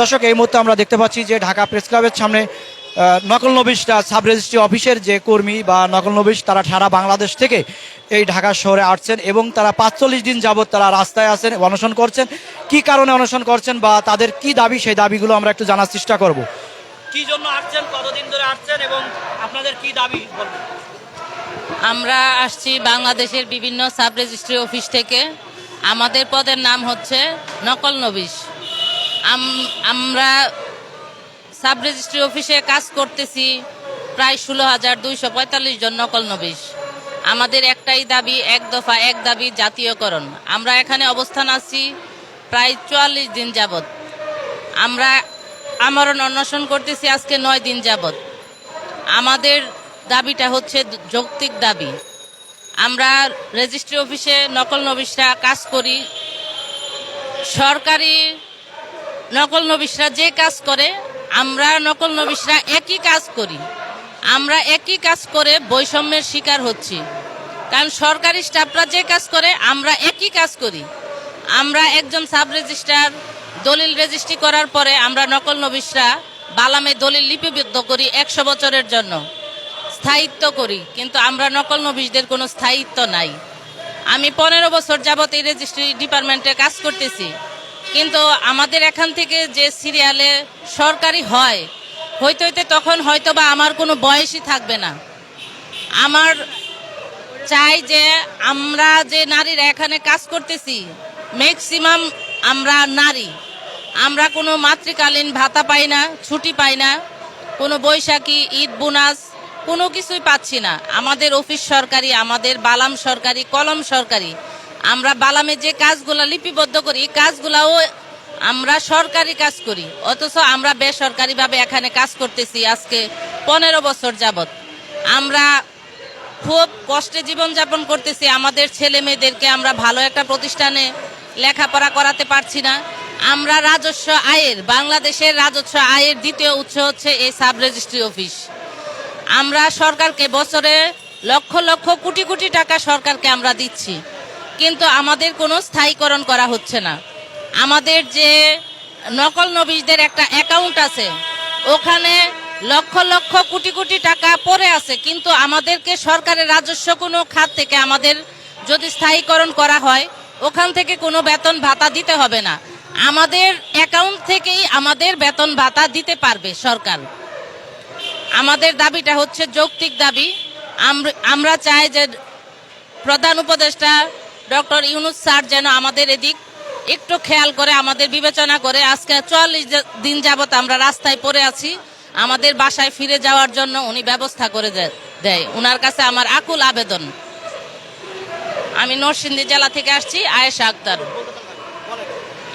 দর্শক এই মুহূর্তে আমরা দেখতে পাচ্ছি যে ঢাকা প্রেস ক্লাবের সামনে নকল নবিশটা সাব রেজিস্ট্রি অফিসের যে কর্মী বা নকল নবিশ তারা সারা বাংলাদেশ থেকে এই ঢাকা শহরে আসছেন এবং তারা পাঁচচল্লিশ দিন যাবত তারা রাস্তায় আসেন অনশন করছেন। কি কারণে অনশন করছেন বা তাদের কি দাবি সেই দাবিগুলো আমরা একটু জানার চেষ্টা করব। কি জন্য আসছেন কতদিন ধরে আসছেন এবং আপনাদের কি দাবি আমরা আসছি বাংলাদেশের বিভিন্ন সাব রেজিস্ট্রি অফিস থেকে। আমাদের পদের নাম হচ্ছে নকল নবিশ। আমরা সাব রেজিস্ট্রি অফিসে কাজ করতেছি প্রায় ষোলো হাজার দুইশো পঁয়তাল্লিশ জন নকল নবিশ। আমাদের একটাই দাবি, এক দফা, এক দাবি, জাতীয়করণ। আমরা এখানে অবস্থান আছি প্রায় চুয়াল্লিশ দিন যাবত আমরা আমরণ অন্বেষণ করতেছি আজকে নয় দিন যাবত আমাদের দাবিটা হচ্ছে যৌক্তিক দাবি। আমরা রেজিস্ট্রি অফিসে নকল নবিশরা কাজ করি। সরকারি নকল নবিশরা যে কাজ করে, আমরা নকল নবিশরা একই কাজ করি। আমরা একই কাজ করে বৈষম্যের শিকার হচ্ছি। কারণ সরকারি স্টাফরা যে কাজ করে, আমরা একই কাজ করি। আমরা একজন সাব রেজিস্ট্রার দলিল রেজিস্ট্রি করার পরে আমরা নকল নবিশরা বালামে দলিল লিপিবদ্ধ করি একশো বছরের জন্য। স্থায়িত্ব করি, কিন্তু আমরা নকল নবিশদের কোনো স্থায়িত্ব নাই। আমি পনেরো বছর যাবত এই রেজিস্ট্রি ডিপার্টমেন্টে কাজ করতেছি। কিন্তু আমাদের এখান থেকে যে সিরিয়ালে সরকারি হয়, হইতে হইতে তখন হয়তো বা আমার কোনো বয়সই থাকবে না। আমার চাই যে আমরা যে নারীরা এখানে কাজ করতেছি ম্যাক্সিমাম আমরা নারী। আমরা কোনো মাতৃকালীন ভাতা পাই না, ছুটি পাই না, কোনো বৈশাখী, ঈদ, বোনাস, কোনো কিছুই পাচ্ছি না। আমাদের অফিস সরকারি, আমাদের বালাম সরকারি, কলম সরকারি আমরা বালামে যে কাজগুলো লিপিবদ্ধ করি কাজগুলাও আমরা সরকারি কাজ করি। অথচ আমরা বেসরকারিভাবে এখানে কাজ করতেছি আজকে পনেরো বছর যাবৎ। আমরা খুব কষ্টে জীবনযাপন করতেছি। আমাদের ছেলে মেয়েদেরকে আমরা ভালো একটা প্রতিষ্ঠানে লেখাপড়া করাতে পারছি না। আমরা রাজস্ব আয়ের, বাংলাদেশের রাজস্ব আয়ের দ্বিতীয় উৎস হচ্ছে এই সাব রেজিস্ট্রি অফিস। আমরা সরকারকে বছরে লক্ষ লক্ষ কোটি কোটি টাকা সরকারকে আমরা দিচ্ছি। কিন্তু আমাদের কোনো স্থায়ীকরণ করা হচ্ছে না। আমাদের যে নকল নবীশদের একটা অ্যাকাউন্ট আছে, ওখানে লক্ষ লক্ষ কোটি কোটি টাকা পড়ে আছে, কিন্তু আমাদেরকে সরকারের রাজস্ব কোনো খাত থেকে আমাদের যদি স্থায়ীকরণ করা হয়, ওখান থেকে কোনো বেতন ভাতা দিতে হবে না। আমাদের অ্যাকাউন্ট থেকেই আমাদের বেতন ভাতা দিতে পারবে সরকার। আমাদের দাবিটা হচ্ছে যৌক্তিক দাবি। আমরা চাই যে প্রধান উপদেষ্টা ডক্টর ইউনুস স্যার যেন আমাদের এদিক একটু খেয়াল করে আমাদের বিবেচনা করে আজকে চুয়াল্লিশ দিন যাবৎ আমরা রাস্তায় পড়ে আছি আমাদের বাসায় ফিরে যাওয়ার জন্য উনি ব্যবস্থা করে দেয়। উনার কাছে আমার আকুল আবেদন। আমি নরসিংদী জেলা থেকে আসছি আয়েশা আক্তার।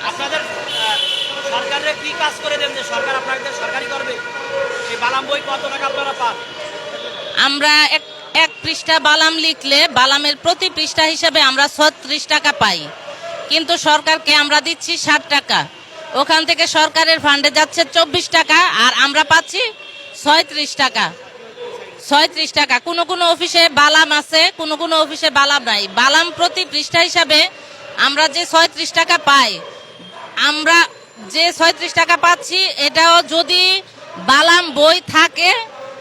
আপনাদের সরকারের কি কাজ করে দেন যে সরকার আপনাদের সরকারি করবে? এই বালাম বই কত টাকা আপনারা পান? আমরা এক এক পৃষ্ঠা বালাম লিখলে বালামের প্রতি পৃষ্ঠা হিসাবে আমরা ছত্রিশ টাকা পাই। কিন্তু সরকারকে আমরা দিচ্ছি ষাট টাকা। ওখান থেকে সরকারের ফান্ডে যাচ্ছে চব্বিশ টাকা আর আমরা পাচ্ছি ছয়ত্রিশ টাকা। ছয়ত্রিশ টাকা। কোনো কোনো অফিসে বালাম আছে, কোনো কোনো অফিসে বালাম নাই। বালাম প্রতি পৃষ্ঠা হিসাবে আমরা যে ছয়ত্রিশ টাকা পাই, আমরা যে ছয়ত্রিশ টাকা পাচ্ছি, এটাও যদি বালাম বই থাকে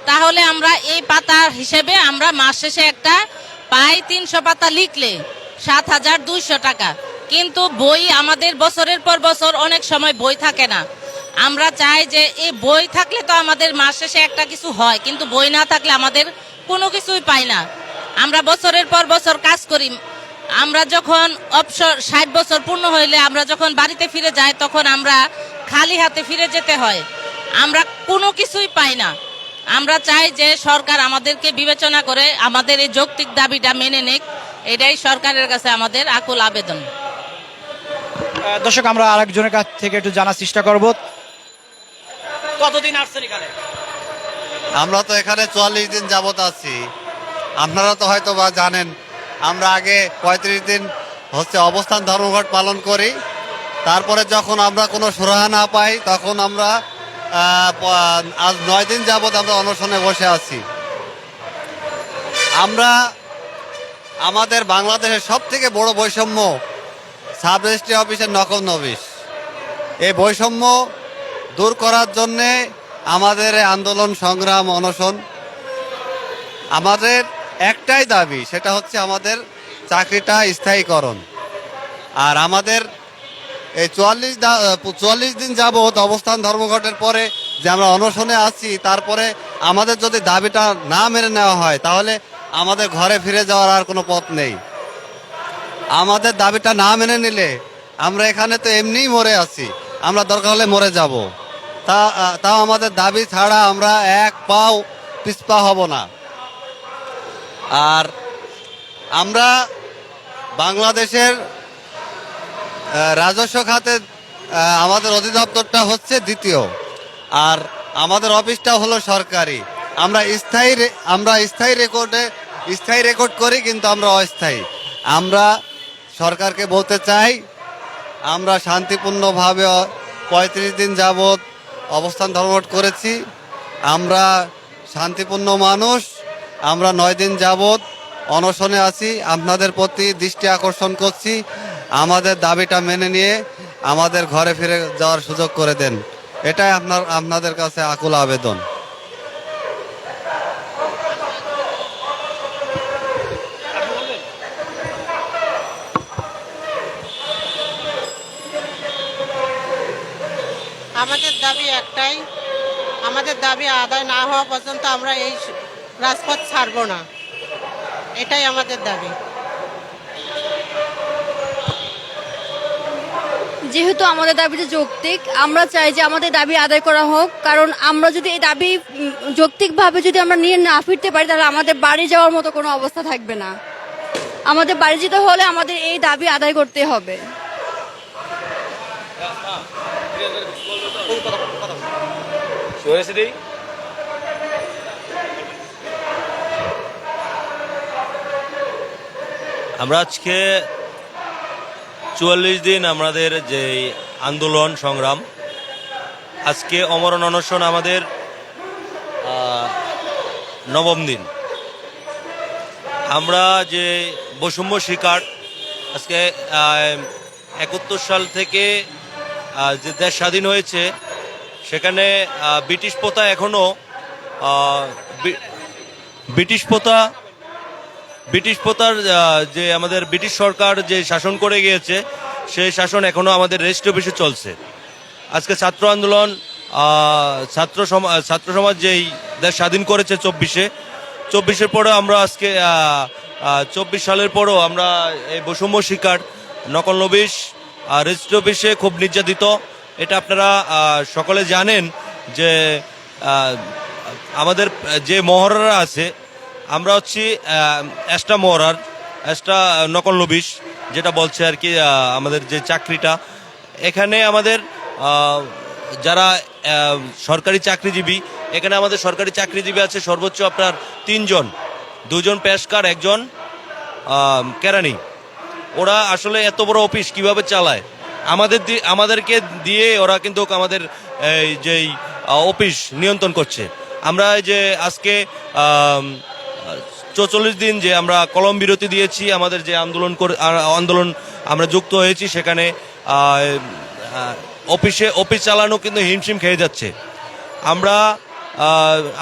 তাহলে আমরা এই পাতার হিসেবে আমরা মাস শেষে একটা পাই তিনশো পাতা লিখলে সাত হাজার দুইশো টাকা। কিন্তু বই আমাদের বছরের পর বছর অনেক সময় বই থাকে না। আমরা চাই যে এই বই থাকলে তো আমাদের মাস শেষে একটা কিছু হয়, কিন্তু বই না থাকলে আমাদের কোনো কিছুই পাই না। আমরা বছরের পর বছর কাজ করি। আমরা যখন অবসর ষাট বছর পূর্ণ হইলে আমরা যখন বাড়িতে ফিরে যাই, তখন আমরা খালি হাতে ফিরে যেতে হয়। আমরা কোনো কিছুই পাই না। আমরা চাই যে সরকার আমাদেরকে বিবেচনা করে আমাদের এই যৌক্তিক দাবিটা মেনে নেক। এটাই সরকারের কাছে আমাদের আকুল আবেদন। দর্শক আমরা আরেকজনের কাছ থেকে একটু জানার চেষ্টা করব। কতদিন আসছেন এখানে? আমরা তো এখানে চুয়াল্লিশ দিন যাবত আছি। আপনারা তো হয়তো বা জানেন আমরা আগে পঁয়ত্রিশ দিন হচ্ছে অবস্থান ধর্মঘট পালন করি। তারপরে যখন আমরা কোনো সুরাহা না পাই তখন আমরা আজ নয় দিন যাবৎ আমরা অনশনে বসে আছি। আমরা আমাদের বাংলাদেশের সব থেকে বড় বৈষম্য সাব রেজিস্ট্রি অফিসের নকল নবিশ। এই বৈষম্য দূর করার জন্যে আমাদের আন্দোলন, সংগ্রাম, অনশন আমাদের একটাই দাবি, সেটা হচ্ছে আমাদের চাকরিটা স্থায়ীকরণ। আর আমাদের এই চুয়াল্লিশ চুয়াল্লিশ দিন যাবৎ অবস্থান ধর্মঘটের পরে যে আমরা অনশনে আছি, তারপরে আমাদের যদি দাবিটা না মেনে নেওয়া হয়, তাহলে আমাদের ঘরে ফিরে যাওয়ার আর কোনো পথ নেই। আমাদের দাবিটা না মেনে নিলে আমরা এখানে তো এমনিই মরে আছি, আমরা দরকার হলে মরে যাব। তা তাও আমাদের দাবি ছাড়া আমরা এক পাও পিছপা হব না। আর আমরা বাংলাদেশের রাজস্ব খাতে আমাদের অধিদপ্তরটা হচ্ছে দ্বিতীয়। আর আমাদের অফিসটা হলো সরকারি। আমরা স্থায়ী আমরা স্থায়ী রেকর্ডে, স্থায়ী রেকর্ড করি, কিন্তু আমরা অস্থায়ী। আমরা সরকারকে বলতে চাই, আমরা শান্তিপূর্ণভাবে পঁয়ত্রিশ দিন যাবৎ অবস্থান ধর্মঘট করেছি। আমরা শান্তিপূর্ণ মানুষ। আমরা নয় দিন যাবৎ অনশনে আছি। আপনাদের প্রতি দৃষ্টি আকর্ষণ করছি। আমাদের দাবিটা মেনে নিয়ে আমাদের ঘরে ফিরে যাওয়ার সুযোগ করে দেন। এটাই আপনার, আপনাদের কাছে আকুল আবেদন। আমাদের দাবি একটাই, আমাদের দাবি আদায় না হওয়া পর্যন্ত আমরা এই রাজপথ ছাড়বো না। এটাই আমাদের দাবি। যেহেতু আমাদের দাবিটা যৌক্তিক, আমরা চাই যে আমাদের দাবি আদায় করা হোক। কারণ আমরা যদি এই দাবি যৌক্তিকভাবে যদি আমরা নিয়ে না ফিরতে পারি, তাহলে আমাদের বাড়ি যাওয়ার মতো কোনো অবস্থা থাকবে না। আমাদের বাড়ি যেতে হলে আমাদের এই দাবি আদায় করতে হবে। আমরা আজকে চুয়াল্লিশ দিন আমাদের যে আন্দোলন, সংগ্রাম, আজকে অমরণ অনশন আমাদের নবম দিন। আমরা যে বৈষম্য শিকার, আজকে একাত্তর সাল থেকে যে দেশ স্বাধীন হয়েছে, সেখানে ব্রিটিশ প্রথা এখনও ব্রিটিশ প্রথা ব্রিটিশ প্রথার আহ, যে আমাদের ব্রিটিশ সরকার যে শাসন করে গিয়েছে সেই শাসন এখনও আমাদের রেস্ট অফিসে চলছে। আজকে ছাত্র আন্দোলন ছাত্র সমাজ ছাত্র সমাজ যেই দেশ স্বাধীন করেছে চব্বিশে চব্বিশের পরে আমরা আজকে চব্বিশ সালের পরও আমরা এই বৈষম্য শিকার নকল নবিশ রেজিস্ট অফিসে খুব নির্যাতিত। এটা আপনারা সকলে জানেন যে আমাদের যে মহড়ারা আছে আমরা হচ্ছি অ্যাস্টা মহড়ার অ্যাস্টা নকল নবিশ যেটা বলছে আর কি আমাদের যে চাকরিটা। এখানে আমাদের যারা সরকারি চাকরিজীবী, এখানে আমাদের সরকারি চাকরিজীবী আছে সর্বোচ্চ আপনার তিনজন। দুজন পেশকার, একজন কেরানি। ওরা আসলে এত বড় অফিস কীভাবে চালায়? আমাদের আমাদেরকে দিয়ে ওরা কিন্তু আমাদের, এই যেই অফিস নিয়ন্ত্রণ করছে। আমরা যে আজকে চৌচল্লিশ দিন যে আমরা কলম বিরতি দিয়েছি আমাদের যে আন্দোলন করে আন্দোলন আমরা যুক্ত হয়েছি সেখানে অফিসে অফিস চালানো কিন্তু হিমশিম খেয়ে যাচ্ছে। আমরা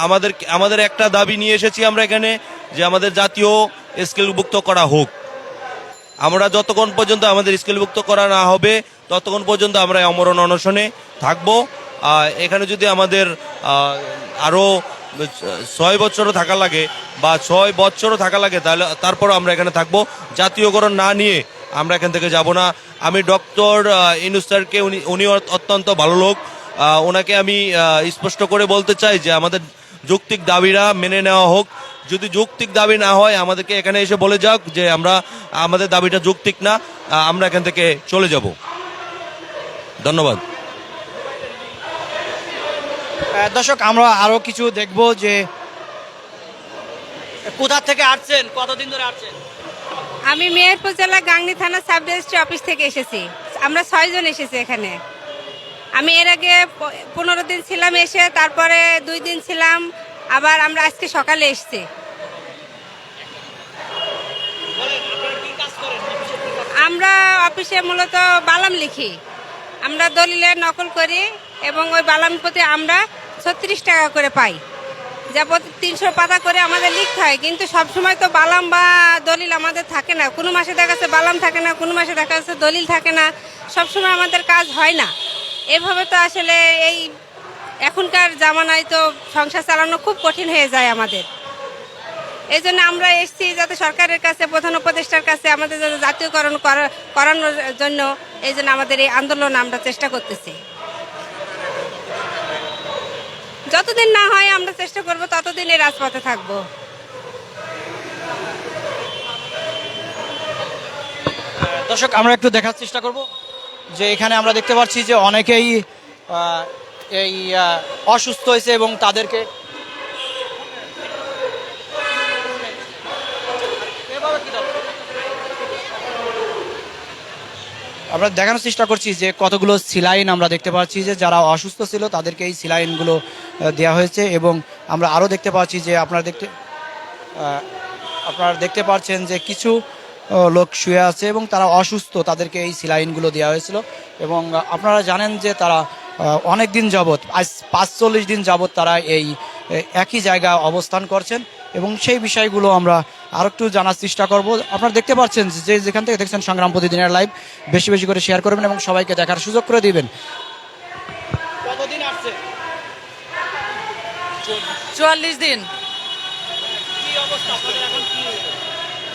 আমাদের আমাদের একটা দাবি নিয়ে এসেছি আমরা এখানে যে আমাদের জাতীয় স্কেলভুক্ত করা হোক। আমরা যতক্ষণ পর্যন্ত আমাদের স্কেলভুক্ত করা না হবে ততক্ষণ পর্যন্ত আমরা অমরণ অনশনে থাকব। এখানে যদি আমাদের আহ, আরও ছয় বছরও থাকা লাগে বা ছয় বছরও থাকা লাগে, তাহলে তারপর আমরা এখানে থাকব। জাতীয়করণ না নিয়ে আমরা এখান থেকে যাব না। আমি ডক্টর ইনুস স্যারকে, উনি উনি অত্যন্ত ভালো লোক। ওনাকে আমি স্পষ্ট করে বলতে চাই যে আমাদের যৌক্তিক দাবিরা মেনে নেওয়া হোক। যদি যৌক্তিক দাবি না হয়, আমাদেরকে এখানে এসে বলে যাক যে আমরা, আমাদের দাবিটা যৌক্তিক না আমরা এখান থেকে চলে যাব। ধন্যবাদ। দর্শক আমরা আরও কিছু দেখব যে কোথা থেকে আসছেন? কতদিন ধরে আসছেন? আমি মেহেরপুর জেলা গাংনী থানা সাব রেজিস্ট্রি অফিস থেকে এসেছি। আমরা ছয়জন এসেছি এখানে। আমি এর আগে পনেরো দিন ছিলাম এসে তারপরে দুই দিন ছিলাম আবার আমরা আজকে সকালে এসেছি। আমরা অফিসে মূলত বালাম লিখি। আমরা দলিলের নকল করি। এবং ওই বালাম প্রতি আমরা ছত্রিশ টাকা করে পাই। যা তিনশো পাতা করে আমাদের লিখতে হয়, কিন্তু সবসময় তো বালাম বা দলিল আমাদের থাকে না। কোনো মাসে দেখা যাচ্ছে বালাম থাকে না, কোনো মাসে দেখা যাচ্ছে দলিল থাকে না। সবসময় আমাদের কাজ হয় না। এভাবে তো আসলে এই এখনকার জামানায় তো সংসার চালানো খুব কঠিন হয়ে যায় আমাদের। এই জন্য আমরা এসেছি যাতে সরকারের কাছে, প্রধান উপদেষ্টার কাছে, আমাদের যাতে জাতীয়করণ করানোর জন্য এই জন্য আমাদের এই আন্দোলন আমরা চেষ্টা করতেছি। যতদিন না হয় আমরা চেষ্টা করব ততদিন এই রাজপথে থাকব। দর্শক, আমরা একটু দেখার চেষ্টা করব যে এখানে আমরা দেখতে পাচ্ছি যে অনেকেই এই অসুস্থ হয়েছে এবং তাদেরকে আমরা দেখানোর চেষ্টা করছি যে কতগুলো সিলাইন আমরা দেখতে পাচ্ছি যে যারা অসুস্থ ছিল তাদেরকে এই সিলাইনগুলো দেওয়া হয়েছে এবং আমরা আরও দেখতে পাচ্ছি যে আপনারা দেখতে আপনারা দেখতে পাচ্ছেন যে কিছু লোক শুয়ে আছে এবং তারা অসুস্থ, তাদেরকে এই সিলাইনগুলো দেওয়া হয়েছিল এবং আপনারা জানেন যে তারা অনেক দিন যাবৎ, আজ পাঁচচল্লিশ দিন যাবৎ তারা এই একই জায়গায় অবস্থান করছেন এবং সেই বিষয়গুলো আমরা আর একটু জানার চেষ্টা করব। আপনারা দেখতে পাচ্ছেন যে যেখান থেকে দেখছেন সংগ্রাম প্রতিদিনের লাইভ বেশি বেশি করে শেয়ার করবেন এবং সবাইকে দেখার সুযোগ করে দিবেন। কতদিন আসছে? চুয়াল্লিশ দিন। কি অবস্থা? আপনাদের এখন কি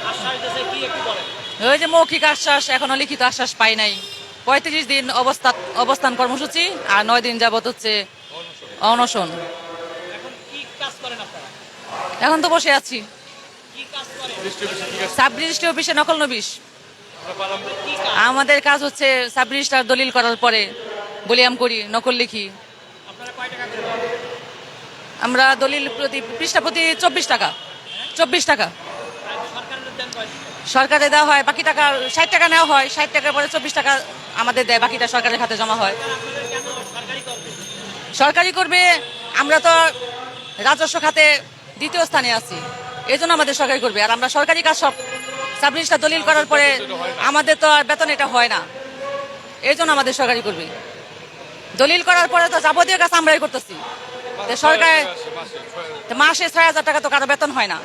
আশ্বাস দিয়েছে কি একটু বলেন। ওই যে মৌখিক আশ্বাস এখনও লিখিত আশ্বাস পাই নাই। পঁয়ত্রিশ দিন অবস্থা অবস্থান কর্মসূচি আর নয় দিন যাবত হচ্ছে অনশন। এখন কি কাজ করেন আপনারা? এখন তো বসে আছি। সাব অফিসে নকল নবিশ। আমাদের কাজ হচ্ছে সাব রেজিস্ট্রার দলিল করার পরে বলিয়াম করি, নকল লিখি? আমরা দলিল প্রতি পৃষ্ঠা প্রতি চব্বিশ টাকা চব্বিশ টাকা। সরকারে দেওয়া হয়, বাকি টাকা ষাট টাকা নেওয়া হয়, ষাট টাকার পরে চব্বিশ টাকা আমাদের দেয়, বাকিটা সরকারের খাতে জমা হয়। সরকারি করবে, আমরা তো রাজস্ব খাতে দ্বিতীয় স্থানে আছি। এই জন্য আমাদের সরকারি করবে। আর আমরা সরকারি কাজ সব সাব রেজিস্টার দলিল করার পরে আমাদের তো আর বেতন এটা হয় না। এই জন্য আমাদের সরকারি করবে। দলিল করার পরে তো যাবতীয় কাজ আমরাই করতেছি। তো সরকার তো মাসে ছয় হাজার টাকা তো কারও বেতন হয় না।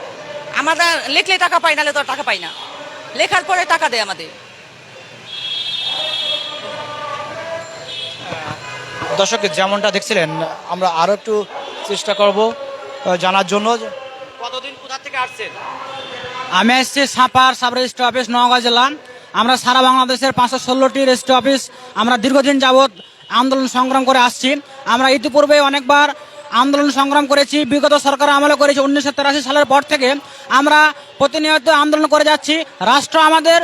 আমরা লিখলে টাকা পাই নাহলে তো আর টাকা পাই না। লেখার পরে টাকা দেয় আমাদের। দর্শক যেমনটা দেখছিলেন আমরা আরও একটু চেষ্টা করব জানার জন্য। আমি এসেছি সাপার সাব রেজিস্ট্রি অফিস, নওগাঁ জেলা। আমরা সারা বাংলাদেশের পাঁচশো ষোলোটি রেজিস্ট্রি অফিস, আমরা দীর্ঘদিন যাবৎ আন্দোলন সংগ্রাম করে আসছি। আমরা ইতিপূর্বে অনেকবার আন্দোলন সংগ্রাম করেছি, বিগত সরকার আমলে করেছি উনিশশো সালের পর থেকে। আমরা প্রতিনিয়ত আন্দোলন করে যাচ্ছি। রাষ্ট্র আমাদের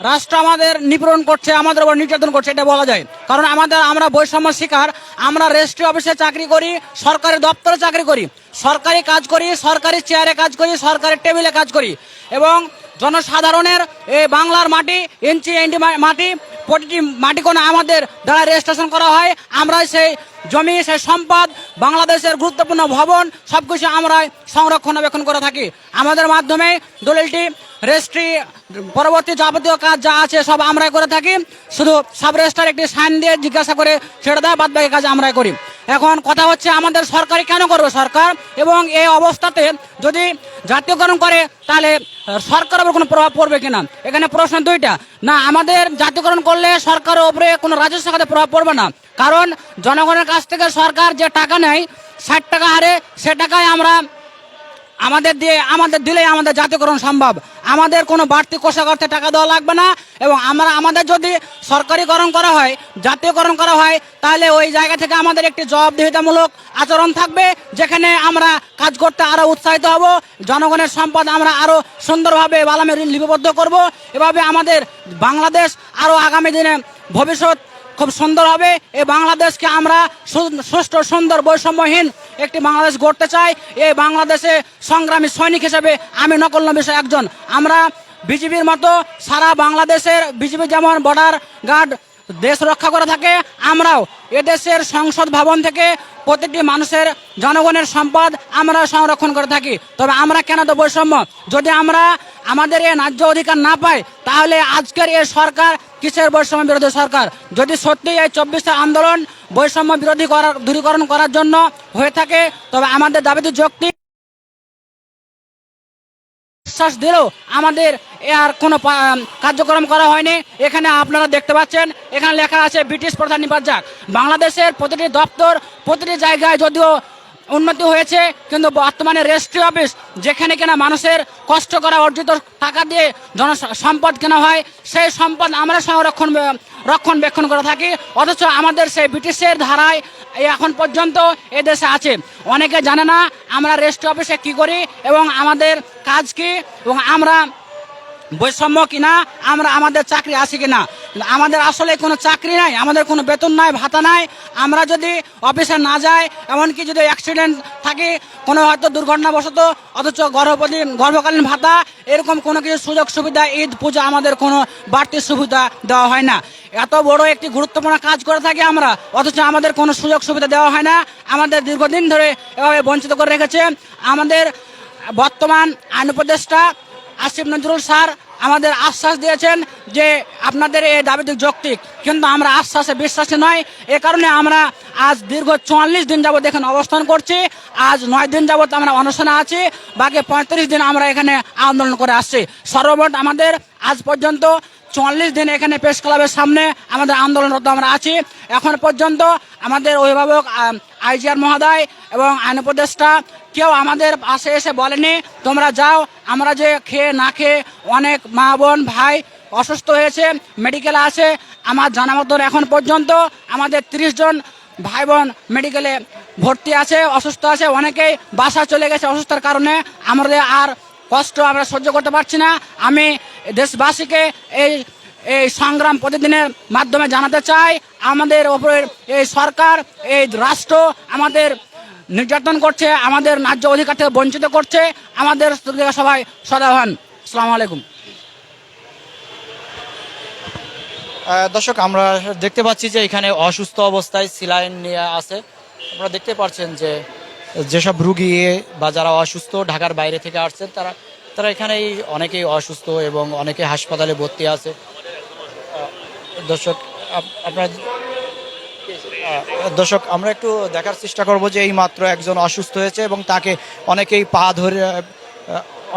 রাষ্ট্র আমাদের নিপূরণ করছে, আমাদের উপর নির্যাতন করছে, এটা বলা যায়। কারণ আমাদের, আমরা বৈষম্য শিকার, আমরা রেজিস্ট্রি অফিসে চাকরি করি, সরকারি দপ্তরে চাকরি করি, সরকারি কাজ করি, সরকারি চেয়ারে কাজ করি, সরকারি টেবিলে কাজ করি। এবং জনসাধারণের এই বাংলার মাটি, ইঞ্চি ইঞ্চি মাটি, প্রতিটি মাটি কোনো আমাদের দ্বারা রেজিস্ট্রেশন করা হয়। আমরা সেই জমি, সেই সম্পদ, বাংলাদেশের গুরুত্বপূর্ণ ভবন সব কিছু আমরা সংরক্ষণাবেক্ষণ করে থাকি। আমাদের মাধ্যমে দলিলটি রেজিস্ট্রি পরবর্তী যাবতীয় কাজ যা আছে সব আমরাই করে থাকি। শুধু সাব রেজিস্টার একটি সাইন দিয়ে জিজ্ঞাসা করে ছেড়ে দেয় বাদ বাকি কাজ আমরাই করি। এখন কথা হচ্ছে আমাদের সরকারি কেন করবে সরকার? এবং এই অবস্থাতে যদি জাতীয়করণ করে, তাহলে সরকার উপর কোনো প্রভাব পড়বে কিনা? এখানে প্রশ্ন দুইটা। না, আমাদের জাতীয়করণ করলে সরকারের ওপরে কোনো রাজস্ব খাতে প্রভাব পড়বে না। কারণ জনগণের কাছ থেকে সরকার যে টাকা নেয়, ষাট টাকা হারে, সে টাকায় আমরা আমাদের দিয়ে, আমাদের দিলেই আমাদের জাতীয়করণ সম্ভব। আমাদের কোনো বাড়তি কোষাগারতে টাকা দেওয়া লাগবে না এবং আমরা, আমাদের যদি সরকারিকরণ করা হয়, জাতীয়করণ করা হয়, তাহলে ওই জায়গা থেকে আমাদের একটি জবাবদিহিতামূলক আচরণ থাকবে, যেখানে আমরা কাজ করতে আরও উৎসাহিত হব, জনগণের সম্পদ আমরা আরও সুন্দরভাবে বালামে ঋণ লিপিবদ্ধ করব। এভাবে আমাদের বাংলাদেশ আরও আগামী দিনে ভবিষ্যৎ খুব সুন্দর হবে। এই বাংলাদেশকে আমরা সুষ্ঠু, সুন্দর, বৈষম্যহীন একটি বাংলাদেশ গড়তে চাই, এই বাংলাদেশে সংগ্রামী সৈনিক হিসেবে আমি নকল নবিস একজন। আমরা বিজেপির মতো সারা বাংলাদেশের বিজেপি যেমন বর্ডার গার্ড দেশ রক্ষা করে থাকে, আমরাও। এদেশের সংসদ ভবন থেকে প্রতিটি মানুষের জনগণের সম্পদ আমরা সংরক্ষণ করে থাকি। তবে আমরা কেন তো বৈষম্য? যদি আমরা আমাদের এই ন্যায্য অধিকার না পাই, তাহলে আজকের এই সরকার কিসের বৈষম্য বিরোধী সরকার? যদি সত্যি এই চব্বিশটা আন্দোলন বৈষম্য বিরোধী করার দূরীকরণ করার জন্য হয়ে থাকে, তবে আমাদের দাবিতে যৌক্তিক বিশ্বাস দিলেও আমাদের আর কোনো কার্যক্রম করা হয়নি। এখানে আপনারা দেখতে পাচ্ছেন, এখানে লেখা আছে ব্রিটিশ প্রধান নির্বাচক। বাংলাদেশের প্রতিটি দপ্তর, প্রতিটি জায়গায় যদিও উন্নতি হয়েছে, কিন্তু বর্তমানে রেজিস্ট্রি অফিস, যেখানে কিনা মানুষের কষ্ট করা, অর্জিত টাকা দিয়ে জন সম্পদ কেনা হয়, সেই সম্পদ আমরা সংরক্ষণ, রক্ষণবেক্ষণ করে থাকি। অথচ আমাদের সেই ব্রিটিশের ধারায় এখন পর্যন্ত এদেশে আছে। অনেকে জানে না আমরা রেজিস্ট্রি অফিসে কি করি এবং আমাদের কাজ কি এবং আমরা বৈষম্য কিনা, আমরা আমাদের চাকরি আছে কিনা। আমাদের আসলে কোনো চাকরি নাই, আমাদের কোনো বেতন নাই, ভাতা নাই। আমরা যদি অফিসে না যাই, এমনকি যদি অ্যাক্সিডেন্ট থাকে, কোনো হয়তো দুর্ঘটনাবশত, অথচ গর্ভবতী, গর্ভকালীন ভাতা, এরকম কোনো কিছু সুযোগ সুবিধা, ঈদ, পূজা আমাদের কোনো বাড়তি সুবিধা দেওয়া হয় না। এত বড় একটি গুরুত্বপূর্ণ কাজ করে থাকি আমরা, অথচ আমাদের কোনো সুযোগ সুবিধা দেওয়া হয় না। আমাদের দীর্ঘদিন ধরে এভাবে বঞ্চিত করে রেখেছে। আমাদের বর্তমান আইন উপদেষ্টা আসিফ নজরুল স্যার আমাদের আশ্বাস দিয়েছেন যে আপনাদের এই দাবিটি যৌক্তিক। কিন্তু আমরা আশ্বাসে বিশ্বাসী নয়, এ কারণে আমরা আজ দীর্ঘ চুয়াল্লিশ দিন যাবত এখানে অবস্থান করছি। আজ নয় দিন যাবত আমরা অনশনে আছি, বাকি পঁয়ত্রিশ দিন আমরা এখানে আন্দোলন করে আসছি। সর্বমোট আমাদের আজ পর্যন্ত চুয়াল্লিশ দিন এখানে প্রেস ক্লাবের সামনে আমাদের আন্দোলনরত আমরা আছি। এখন পর্যন্ত আমাদের অভিভাবক আইজিআর মহোদয় এবং আইন উপদেষ্টা কেউ আমাদের পাশে এসে বলেনি, তোমরা যাও, আমরা যে খেয়ে না খেয়ে অনেক মা বোন, ভাই অসুস্থ হয়েছে মেডিকেলে আছে, আমার জানা মতন এখন পর্যন্ত আমাদের তিরিশ জন ভাই বোন মেডিকেলে ভর্তি আছে, অসুস্থ আছে, অনেকেই বাসা চলে গেছে অসুস্থতার কারণে আমাদের আর কষ্ট আমরা সহ্য করতে পারছি না। আমি দেশবাসীকে এই এই সংগ্রাম প্রতিদিনের মাধ্যমে জানাতে চাই, আমাদের ওপরের এই সরকার, এই রাষ্ট্র আমাদের নির্যাতন করছে, আমাদের ন্যায্য অধিকার থেকে বঞ্চিত করছে, আমাদের সবাই সদা আসসালামু আলাইকুম। দর্শক, আমরা দেখতে পাচ্ছি যে এখানে অসুস্থ অবস্থায় সিলাইন নিয়ে আছে। আপনারা দেখতে পাচ্ছেন যে যেসব রুগী বা যারা অসুস্থ ঢাকার বাইরে থেকে আসছেন, তারা তারা এখানেই অনেকেই অসুস্থ এবং অনেকে হাসপাতালে ভর্তি আছে। দর্শক, আপ- আপনারা দর্শক, আমরা একটু দেখার চেষ্টা করব যে এই মাত্র একজন অসুস্থ হয়েছে এবং তাকে অনেকেই পা ধরে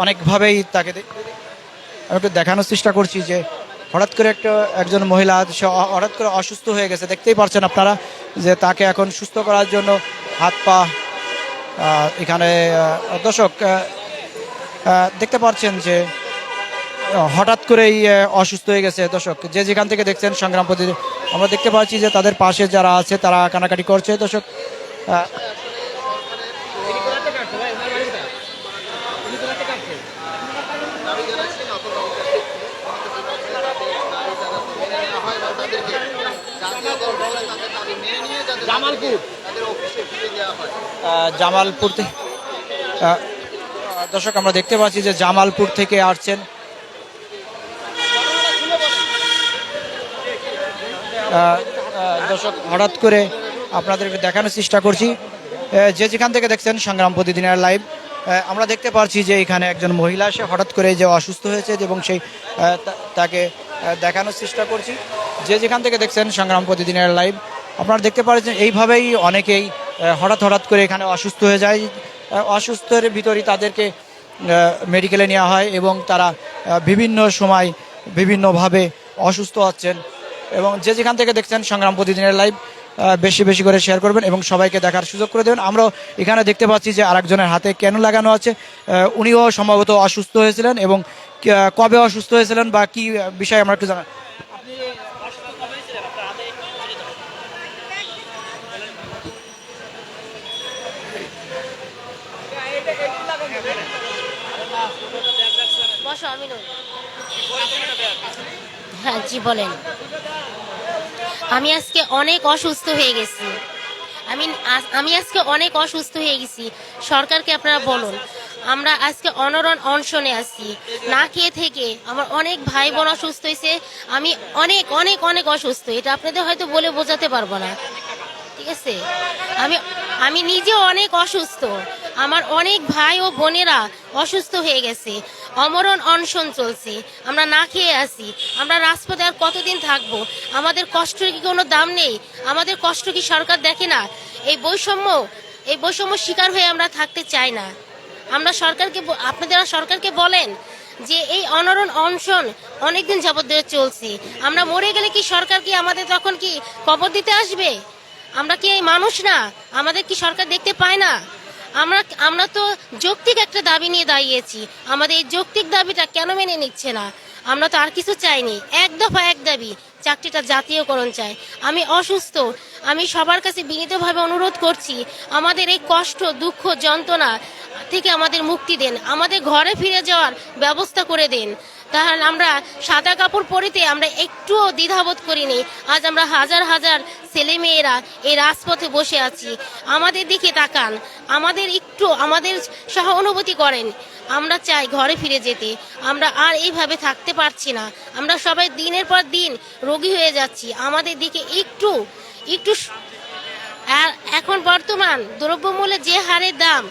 অনেকভাবেই তাকে আমি একটু দেখানোর চেষ্টা করছি যে হঠাৎ করে একটা, একজন মহিলা, সে হঠাৎ করে অসুস্থ হয়ে গেছে। দেখতেই পারছেন আপনারা যে তাকে এখন সুস্থ করার জন্য হাত পা এখানে দর্শক দেখতে পাচ্ছেন যে হঠাৎ করেই অসুস্থ হয়ে গেছে। দর্শক, যে যেখান থেকে দেখছেন সংগ্রাম আমরা দেখতে পাচ্ছি যে তাদের পাশে যারা আছে, তারা কানাকাটি করছে। দর্শক জামালপুর থেকে দর্শক, আমরা দেখতে পাচ্ছি যে জামালপুর থেকে আসছেন। দর্শক, হঠাৎ করে আপনাদেরকে দেখানোর চেষ্টা করছি। যে যেখান থেকে দেখছেন সংগ্রাম প্রতিদিনের লাইভ আমরা দেখতে পাচ্ছি যে এখানে একজন মহিলা সে হঠাৎ করে যে অসুস্থ হয়েছে এবং সেই তাকে দেখানোর চেষ্টা করছি। যে যেখান থেকে দেখছেন সংগ্রাম প্রতিদিনের লাইভ, আপনারা দেখতে পাচ্ছেন এইভাবেই অনেকেই হঠাৎ হঠাৎ করে এখানে অসুস্থ হয়ে যায়। অসুস্থের ভিতরেই তাদেরকে মেডিকেলে নেওয়া হয় এবং তারা বিভিন্ন সময় বিভিন্নভাবে অসুস্থ হচ্ছেন। এবং যে যেখান থেকে দেখছেন সংগ্রাম প্রতিদিনের লাইভ বেশি বেশি করে শেয়ার করবেন এবং সবাইকে দেখার সুযোগ করে দেবেন। আমরাও এখানে দেখতে পাচ্ছি যে আরেকজনের হাতে কেন লাগানো আছে। উনিও সম্ভবত অসুস্থ হয়েছিলেন এবং কবে অসুস্থ হয়েছিলেন বা কি বিষয়ে আমরা একটু জানা হ্যাঁ জি, বলেন। আমি আজকে অনেক অসুস্থ হয়ে গেছি। আমি আমি আজকে অনেক অসুস্থ হয়ে গেছি। সরকারকে আপনারা বলুন, আমরা আজকে অনরণ অনশনে আছি। না খেয়ে থেকে আমার অনেক ভাই বোন অসুস্থ হয়েছে। আমি অনেক অনেক অনেক অসুস্থ। এটা আপনাদের হয়তো বলে বোঝাতে পারব না। ঠিক আছে? আমি আমি নিজে অনেক অসুস্থ। আমার অনেক ভাই ও বোনেরা অসুস্থ হয়ে গেছে। অমরণ অনশন চলছে। আমরা না খেয়ে আছি। আমরা রাজপথে আর কতদিন থাকব? আমাদের কষ্টের কি কোনো দাম নেই? আমাদের কষ্ট কি সরকার দেখে না? এই বৈষম্য এই বৈষম্য শিকার হয়ে আমরা থাকতে চাই না। আমরা সরকারকে আপনারা সরকারকে বলেন যে এই অনরণ অনশন অনেকদিন যাবত চলছে। আমরা মরে গেলে কি সরকার কি আমাদের তখন কি কবর দিতে আসবে? আমরা কি এই মানুষ না? আমাদের কি সরকার দেখতে পায় না? আমরা আমরা তো যৌক্তিক একটা দাবি নিয়ে দাঁড়িয়েছি। আমাদের এই যৌক্তিক দাবিটা কেন মেনে নিচ্ছে না? আমরা তো আর কিছু চাইনি। এক দফা এক দাবি, চাকরিটা জাতীয়করণ চাই। আমি অসুস্থ। আমি সবার কাছে বিনীতভাবে অনুরোধ করছি, আমাদের এই কষ্ট, দুঃখ, যন্ত্রণা থেকে আমাদের মুক্তি দেন। আমাদের ঘরে ফিরে যাওয়ার ব্যবস্থা করে দেন। তাহলে আমরা সাদা কাপড় পরিতে আমরা একটুও দ্বিধাবোধ করিনি। আজ আমরা হাজার হাজার ছেলে মেয়েরা এই রাজপথে বসে আছি। আমাদের দিকে তাকান। আমাদের একটু আমাদের সহ অনুভূতি করেন। আমরা চাই ঘরে ফিরে যেতে। আমরা আর এইভাবে থাকতে পারছি না। আমরা সবাই দিনের পর দিন রোগী হয়ে যাচ্ছি। আমাদের দিকে একটু একটু এখন বর্তমান দ্রব্যমূল্যের যে হারে দাম,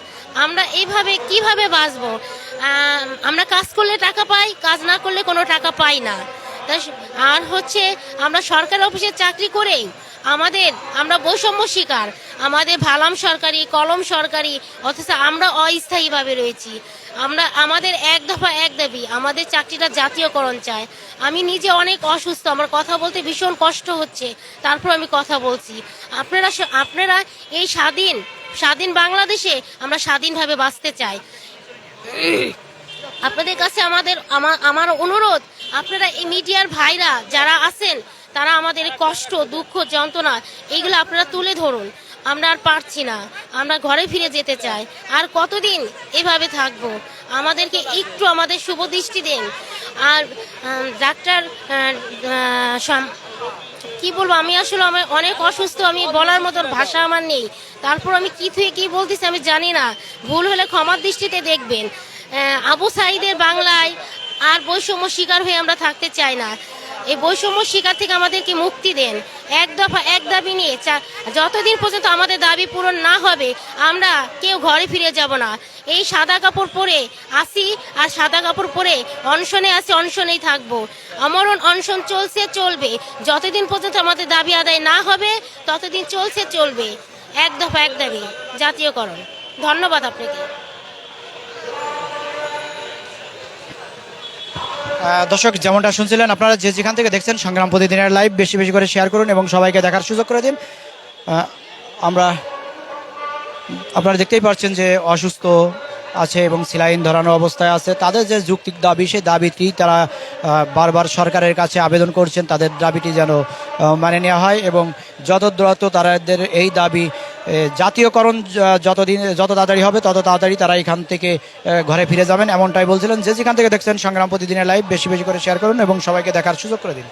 আমরা এইভাবে কীভাবে বাঁচবো? আমরা কাজ করলে টাকা পাই, কাজ না করলে কোনো টাকা পাই না। আর হচ্ছে, আমরা সরকারি অফিসে চাকরি করেই আমাদের, আমরা বৈষম্য শিকার। আমাদের ভালাম সরকারি, কলম সরকারি, অথচ আমরা অস্থায়ীভাবে রয়েছি। আমরা, আমাদের এক দফা এক দাবি, আমাদের চাকরিটা জাতীয়করণ চাই। আমি নিজে অনেক অসুস্থ, আমার কথা বলতে ভীষণ কষ্ট হচ্ছে, তারপর আমি কথা বলছি। আপনারা আপনারা এই স্বাধীন স্বাধীন বাংলাদেশে আমরা স্বাধীনভাবে বাঁচতে চাই। আপনাদের কাছে আমাদের আমার অনুরোধ, আপনারা এই মিডিয়ার ভাইরা যারা আছেন, তারা আমাদের কষ্ট, দুঃখ, যন্ত্রণা এইগুলো আপনারা তুলে ধরুন। আমরা আর পারছি না। আমরা ঘরে ফিরে যেতে চাই। আর কতদিন এভাবে থাকব? আমাদেরকে একটু আমাদের শুভ দৃষ্টি দেন। আর ডাক্তার কি বলব, আমি আসলে আমি অনেক অসুস্থ, আমি বলার মতন ভাষা আমার নেই। তারপর আমি কি থেকে কি বলতেছি আমি জানি না। ভুল হলে ক্ষমার দৃষ্টিতে দেখবেন। আবু সাইদের বাংলায় আর বৈষম্য শিকার হয়ে আমরা থাকতে চাই না। এই বৈষম্য শিকার থেকে আমাদেরকে মুক্তি দেন। এক দফা, এক দাবি নিয়ে যতদিন পর্যন্ত আমাদের দাবি পূরণ না হবে, আমরা কেউ ঘরে ফিরে যাব না। এই সাদা কাপড় পরে আসি, আর সাদা কাপড় পরে অনশনে আসি, অনশনেই থাকব। আমরণ অনশন চলছে, চলবে। যতদিন পর্যন্ত আমাদের দাবি আদায় না হবে, ততদিন চলছে, চলবে। এক দফা, এক দাবি, জাতীয়করণ। ধন্যবাদ আপনাকে। দর্শক, যেমনটা শুনছিলেন আপনারা, যে যেখান থেকে দেখছেন, সংগ্রাম প্রতিদিনের লাইভ বেশি বেশি করে শেয়ার করুন এবং সবাইকে দেখার সুযোগ করে দিন। আমরা, আপনারা দেখতেই পাচ্ছেন যে অসুস্থ আছে এবং সিলাইন ধরানো অবস্থায় আছে। তাদের যে যুক্তিক দাবি, সেই দাবিটি তারা বারবার সরকারের কাছে আবেদন করছেন। তাদের দাবিটি যেন মানে নেওয়া হয় এবং যত দ্রুত তাদের এই দাবি জাতীয়করণ যতদিন, যত তাড়াতাড়ি হবে, তত তাড়াতাড়ি তারা এখান থেকে ঘরে ফিরে যাবেন। এমনটাই বলছিলেন যে যেখান থেকে দেখছেন সংগ্রাম প্রতিদিনের লাইভ বেশি বেশি করে শেয়ার করুন এবং সবাইকে দেখার সুযোগ করে দিন।